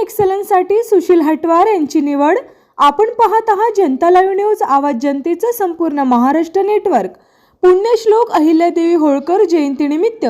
एक्सलन्ससाठी सुशील हटवार यांची निवड. आपण पाहत आहात जनता लाईव्ह न्यूज आवाज जनतेचं संपूर्ण महाराष्ट्र नेटवर्क. पुण्यश्लोक अहिल्यादेवी होळकर जयंतीनिमित्त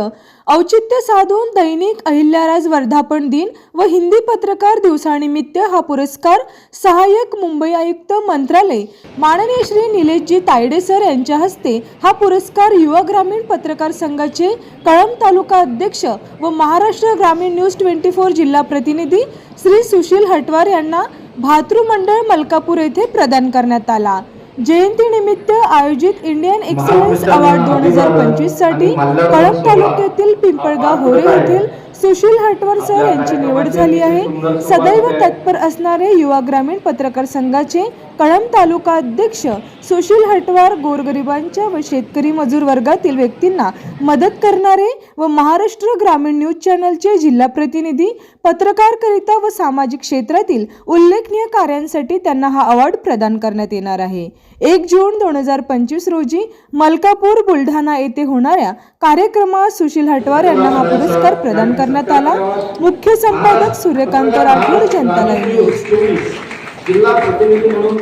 औचित्य साधून दैनिक अहिल्याराज वर्धापन दिन व हिंदी पत्रकार दिवसानिमित्त हा पुरस्कार सहाय्यक मुंबई आयुक्त मंत्रालय माननीय श्री निलेशजी तायडे सर यांच्या हस्ते हा पुरस्कार युवा ग्रामीण पत्रकार संघाचे कळंब तालुका अध्यक्ष व महाराष्ट्र ग्रामीण न्यूज ट्वेंटी फोर जिल्हा प्रतिनिधी श्री सुशील हटवार यांना भातृमंडळ मलकापूर येथे प्रदान करण्यात आला. जयंतीनिमित्त आयोजित इंडियन एक्सलन्स अवॉर्ड दोन हजार पंचवीससाठी कळंब तालुक्यातील पिंपळगाव होरे येथील सुशील हटवर सर यांची निवड झाली आहे. सदैव तत्पर असणारे युवा ग्रामीण पत्रकार संघाचे कळंब तालुका अध्यक्ष सुशील हटवार गोरगरिबांच्या व शेतकरी मजूर वर्गातील व्यक्तींना मदत करणारे व महाराष्ट्र ग्रामीण न्यूज चॅनलचे जिल्हा प्रतिनिधी पत्रकारकरिता व सामाजिक क्षेत्रातील उल्लेखनीय कार्यांसाठी त्यांना हा अवॉर्ड प्रदान करण्यात येणार आहे. एक जून दोन हजार पंचवीस रोजी मलकापूर बुलढाणा येथे होणाऱ्या कार्यक्रमात सुशील हटवार यांना हा पुरस्कार प्रदान करण्यात आला. मुख्य संपादक सूर्यकांत राठोड जनता लाईव्ह न्यूज. जिल्हा प्रतिनिधी म्हणून